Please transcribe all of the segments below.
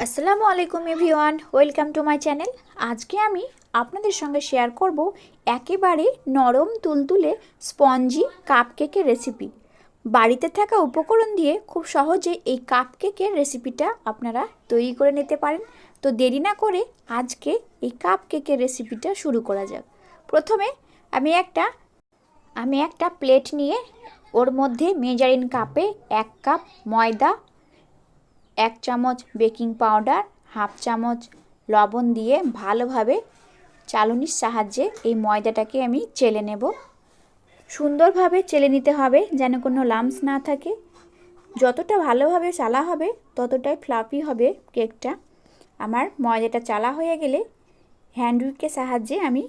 আসসালামু আলাইকুম everyone, welcome to my channel. আজকে আমি আপনাদের সঙ্গে শেয়ার করব একেবারে নরম তুলতুলে স্পঞ্জি কাপকেকের রেসিপি বাড়িতে থাকা উপকরণ দিয়ে খুব সহজে এই কাপকেকের রেসিপিটা আপনারা তৈরি করে নিতে পারেন। তো দেরি না করে আজকে এই কাপকেকের রেসিপিটা শুরু করা যাক। প্রথমে আমি একটা আমি একটা প্লেট নিয়ে ওর মধ্যে মেজারিন কাপে এক কাপ ময়দা এক চামচ বেকিং পাউডার, হাফ চামচ লবণ দিয়ে ভালোভাবে চালনির সাহায্যে এই ময়দাটাকে আমি চেলে নেব। সুন্দরভাবে চেলে নিতে হবে যেন কোনো লামস না থাকে। যতটা ভালোভাবে চালা হবে, ততটাই ফ্লাফি হবে কেকটা। আমার ময়দাটা চালা হয়ে গেলে হ্যান্ড উইকের সাহায্যে আমি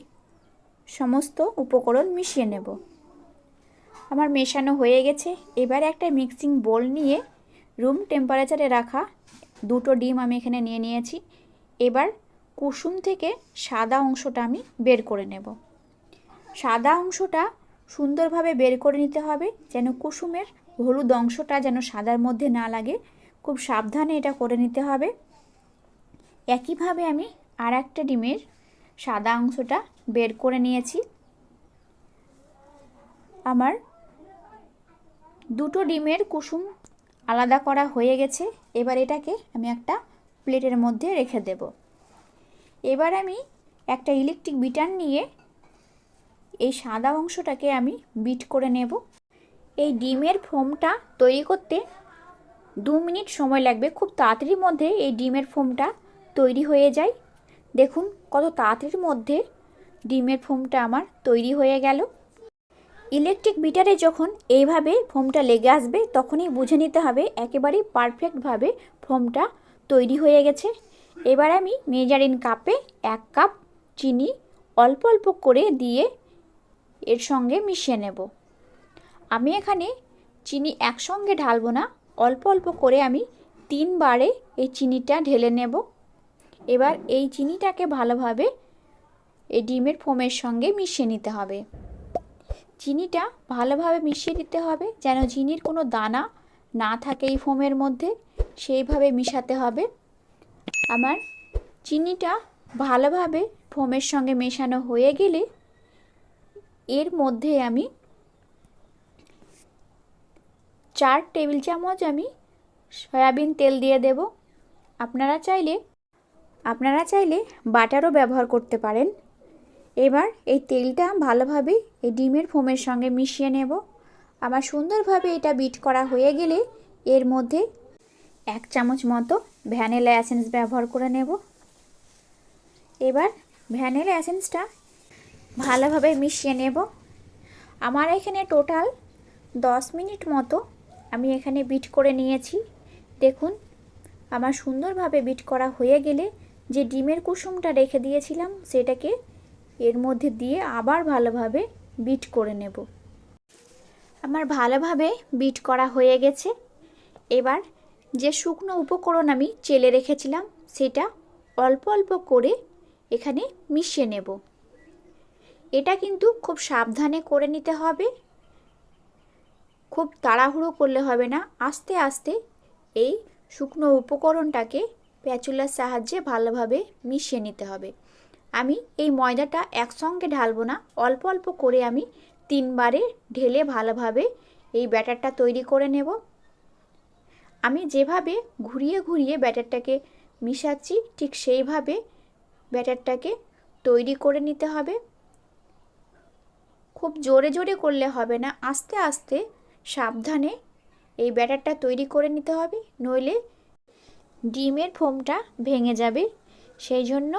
সমস্ত উপকরণ মিশিয়ে নেব। আমার মেশানো হয়ে গেছে। এবার একটা মিক্সিং বোল নিয়ে রুম টেম্পারেচারে রাখা দুটো ডিম আমি এখানে নিয়ে নিয়েছি। এবার কুসুম থেকে সাদা অংশটা আমি বের করে নেব। সাদা অংশটা সুন্দরভাবে বের করে নিতে হবে যেন কুসুমের হলুদ অংশটা যেন সাদার মধ্যে না লাগে। খুব সাবধানে এটা করে নিতে হবে। একইভাবে আমি আর একটা ডিমের সাদা অংশটা বের করে নিয়েছি। আমার দুটো ডিমের কুসুম আলাদা করা হয়ে গেছে। এবার এটাকে আমি একটা প্লেটের মধ্যে রেখে দেব। এবার আমি একটা ইলেকট্রিক বিটার নিয়ে এই সাদা অংশটাকে আমি বিট করে নেব। এই ডিমের ফোমটা তৈরি করতে দু মিনিট সময় লাগবে। খুব তাড়াতাড়ির মধ্যে এই ডিমের ফোমটা তৈরি হয়ে যায়। দেখুন কত তাড়াতাড়ির মধ্যে ডিমের ফোমটা আমার তৈরি হয়ে গেল। ইলেকট্রিক বিটারে যখন এইভাবে ফোমটা লেগে আসবে, তখনই বুঝে নিতে হবে একেবারেই পারফেক্টভাবে ফোমটা তৈরি হয়ে গেছে। এবার আমি মেজারিন কাপে এক কাপ চিনি অল্প অল্প করে দিয়ে এর সঙ্গে মিশিয়ে নেব। আমি এখানে চিনি একসঙ্গে ঢালবো না, অল্প অল্প করে আমি তিনবারে এই চিনিটা ঢেলে নেব। এবার এই চিনিটাকে ভালোভাবে এই ডিমের ফোমের সঙ্গে মিশিয়ে নিতে হবে। চিনিটা ভালোভাবে মিশিয়ে দিতে হবে, যেন চিনির কোনো দানা না থাকে এই ফোমের মধ্যে, সেইভাবে মিশাতে হবে। আমার চিনিটা ভালোভাবে ফোমের সঙ্গে মেশানো হয়ে গেলে এর মধ্যে আমি চার টেবিল চামচ আমি সয়াবিন তেল দিয়ে দেব। আপনারা চাইলে আপনারা চাইলে বাটারও ব্যবহার করতে পারেন। এবার এই তেলটা ভালোভাবে এই ডিমের ফোমের সঙ্গে মিশিয়ে নেব। আমার সুন্দরভাবে এটা বিট করা হয়ে গেলে এর মধ্যে এক চামচ মতো ভ্যানিলা অ্যাসেন্স ব্যবহার করে নেব। এবার ভ্যানিলা অ্যাসেন্সটা ভালোভাবে মিশিয়ে নেব। আমার এখানে টোটাল দশ মিনিট মতো আমি এখানে বিট করে নিয়েছি। দেখুন, আমার সুন্দরভাবে বিট করা হয়ে গেলে যে ডিমের কুসুমটা রেখে দিয়েছিলাম সেটাকে এর মধ্যে দিয়ে আবার ভালোভাবে বিট করে নেব। আমার ভালোভাবে বিট করা হয়ে গেছে। এবার যে শুকনো উপকরণ আমি চেলে রেখেছিলাম, সেটা অল্প অল্প করে এখানে মিশিয়ে নেব। এটা কিন্তু খুব সাবধানে করে নিতে হবে। খুব তাড়াহুড়ো করলে হবে না। আস্তে আস্তে এই শুকনো উপকরণটাকে প্যাচুলার সাহায্যে ভালোভাবে মিশিয়ে নিতে হবে। আমি এই ময়দাটা একসঙ্গে ঢালবো না। অল্প অল্প করে আমি তিনবারে ঢেলে ভালোভাবে এই ব্যাটারটা তৈরি করে নেব। আমি যেভাবে ঘুরিয়ে ঘুরিয়ে ব্যাটারটাকে মিশাচ্ছি, ঠিক সেইভাবে ব্যাটারটাকে তৈরি করে নিতে হবে। খুব জোরে জোরে করলে হবে না, আস্তে আস্তে সাবধানে এই ব্যাটারটা তৈরি করে নিতে হবে। নইলে ডিমের ফোমটা ভেঙে যাবে। সেই জন্য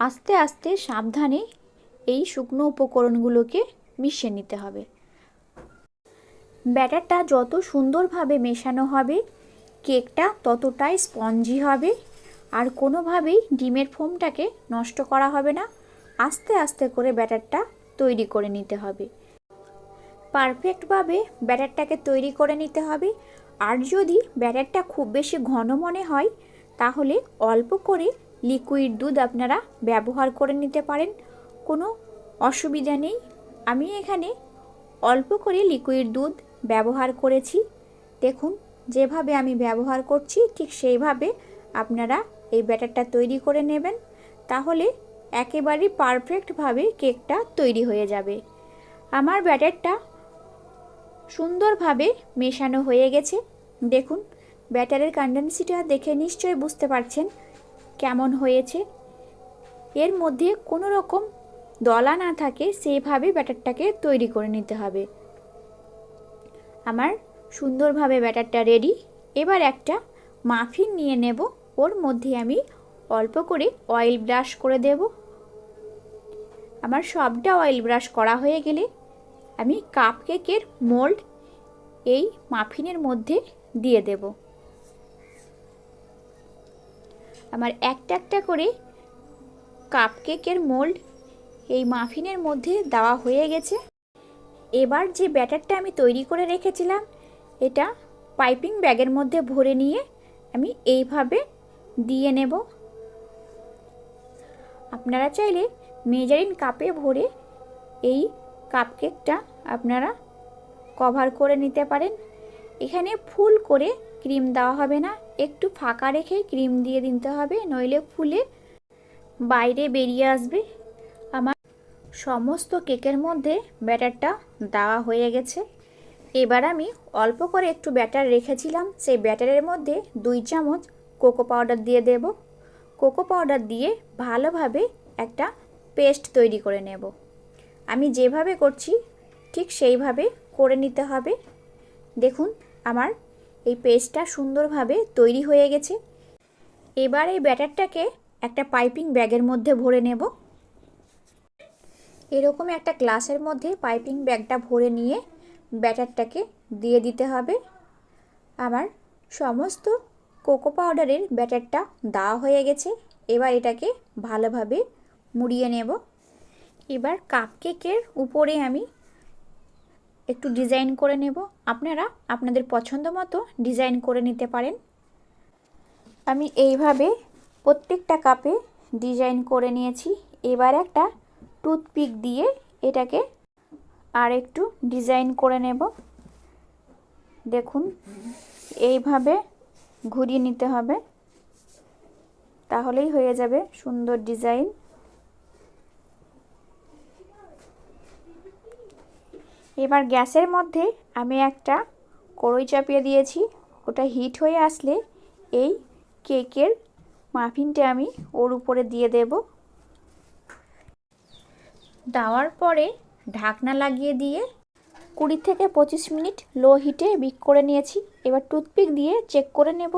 আস্তে আস্তে সাবধানে এই শুকনো উপকরণগুলোকে মিশিয়ে নিতে হবে। ব্যাটারটা যত সুন্দরভাবে মেশানো হবে, কেকটা ততটাই স্পঞ্জি হবে আর কোনোভাবেই ডিমের ফোমটাকে নষ্ট করা হবে না। আস্তে আস্তে করে ব্যাটারটা তৈরি করে নিতে হবে। পারফেক্টভাবে ব্যাটারটাকে তৈরি করে নিতে হবে। আর যদি ব্যাটারটা খুব বেশি ঘন মনে হয়, তাহলে অল্প করে লিকুইড দুধ আপনারা ব্যবহার করে নিতে পারেন। কোনো অসুবিধা নেই। আমি এখানে অল্প করে লিকুইড দুধ ব্যবহার করেছি। দেখুন, যেভাবে আমি ব্যবহার করছি, ঠিক সেইভাবে আপনারা এই ব্যাটারটা তৈরি করে নেবেন। তাহলে একেবারেই পারফেক্টভাবে কেকটা তৈরি হয়ে যাবে। আমার ব্যাটারটা সুন্দরভাবে মেশানো হয়ে গেছে। দেখুন, ব্যাটারের কন্ডেন্সিটা দেখে নিশ্চয়ই বুঝতে পারছেন। কেমন হয়েছে? এর মধ্যে কোনো রকম দলা না থাকে সেইভাবে ব্যাটারটাকে তৈরি করে নিতে হবে। আমার সুন্দরভাবে ব্যাটারটা রেডি এবার একটা মাফিন নিয়ে নেব। ওর মধ্যে আমি অল্প করে অয়েল ব্রাশ করে দেব। আমার সবটা অয়েল ব্রাশ করা হয়ে গেলে আমি কাপ কেকের মোল্ড এই মাফিনের মধ্যে দিয়ে দেব। আমার একটা একটা করে কাপ কেকের মোল্ড এই মাফিনের মধ্যে দেওয়া হয়ে গেছে। এবার যে ব্যাটারটা আমি তৈরি করে রেখেছিলাম, এটা পাইপিং ব্যাগের মধ্যে ভরে নিয়ে আমি এইভাবে দিয়ে নেব। আপনারা চাইলে মেজারিন কাপে ভরে এই কাপকেকটা আপনারা কভার করে নিতে পারেন। এখানে ফুল করে ক্রিম দেওয়া হবে না। একটু ফাঁকা রেখে ক্রিম দিয়ে দিতে হবে, নইলে ফুলে বাইরে বেরিয়ে আসবে। আমার সমস্ত কেকের মধ্যে ব্যাটারটা দেওয়া হয়ে গেছে। এবার আমি অল্প করে একটু ব্যাটার রেখেছিলাম, সেই ব্যাটারের মধ্যে দুই চামচ কোকো পাউডার দিয়ে দেব। কোকো পাউডার দিয়ে ভালোভাবে একটা পেস্ট তৈরি করে নেব। আমি যেভাবে করছি, ঠিক সেইভাবে করে নিতে হবে। দেখুন, আমার এই পেস্টটা সুন্দরভাবে তৈরি হয়ে গেছে। এবার এই ব্যাটারটাকে একটা পাইপিং ব্যাগের মধ্যে ভরে নেব। এরকম একটা গ্লাসের মধ্যে পাইপিং ব্যাগটা ভরে নিয়ে ব্যাটারটাকে দিয়ে দিতে হবে। আমার সমস্ত কোকো পাউডারের ব্যাটারটা দেওয়া হয়ে গেছে। এবার এটাকে ভালোভাবে মুড়িয়ে নেব। এবার কাপ কেকের উপরে আমি একটু ডিজাইন করে নেব। আপনারা আপনাদের পছন্দ মতো ডিজাইন করে নিতে পারেন। আমি এইভাবে প্রত্যেকটা কাপে ডিজাইন করে নিয়েছি। এবার একটা টুথপিক দিয়ে এটাকে আর একটু ডিজাইন করে নেব। দেখুন, এইভাবে ঘুরিয়ে নিতে হবে। তাহলেই হয়ে যাবে সুন্দর ডিজাইন। এবার গ্যাসের মধ্যে আমি একটা কড়ই চাপিয়ে দিয়েছি। ওটা হিট হয়ে আসলে এই কেকের মাফিনটা আমি ওর উপরে দিয়ে দেব। দেওয়ার পরে ঢাকনা লাগিয়ে দিয়ে কুড়ি থেকে পঁচিশ মিনিট লো হিটে বিক করে নিয়েছি। এবার টুথপিক দিয়ে চেক করে নেব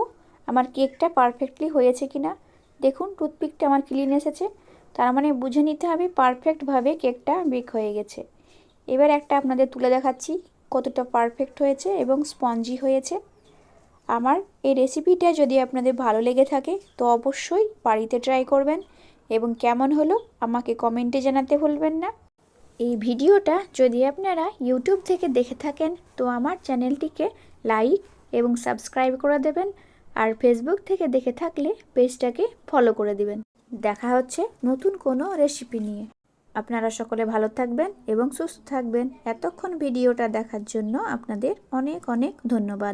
আমার কেকটা পারফেক্টলি হয়েছে কি না দেখুন, টুথপিকটা আমার ক্লিন এসেছে। তার মানে বুঝে নিতে হবে পারফেক্টভাবে কেকটা বেক হয়ে গেছে। এবার একটা আপনাদের তুলে দেখাচ্ছি কতটা পারফেক্ট হয়েছে এবং স্পঞ্জি হয়েছে। আমার এই রেসিপিটা যদি আপনাদের ভালো লেগে থাকে, তো অবশ্যই বাড়িতে ট্রাই করবেন এবং কেমন হলো আমাকে কমেন্টে জানাতে ভুলবেন না। এই ভিডিওটা যদি আপনারা ইউটিউব থেকে দেখে থাকেন, তো আমার চ্যানেলটিকে লাইক এবং সাবস্ক্রাইব করে দেবেন আর ফেসবুক থেকে দেখে থাকলে পেজটাকে ফলো করে দিবেন। দেখা হচ্ছে নতুন কোনো রেসিপি নিয়ে। আপনারা সকলে ভালো থাকবেন এবং সুস্থ থাকবেন। এতক্ষণ ভিডিওটা দেখার জন্য আপনাদের অনেক অনেক ধন্যবাদ।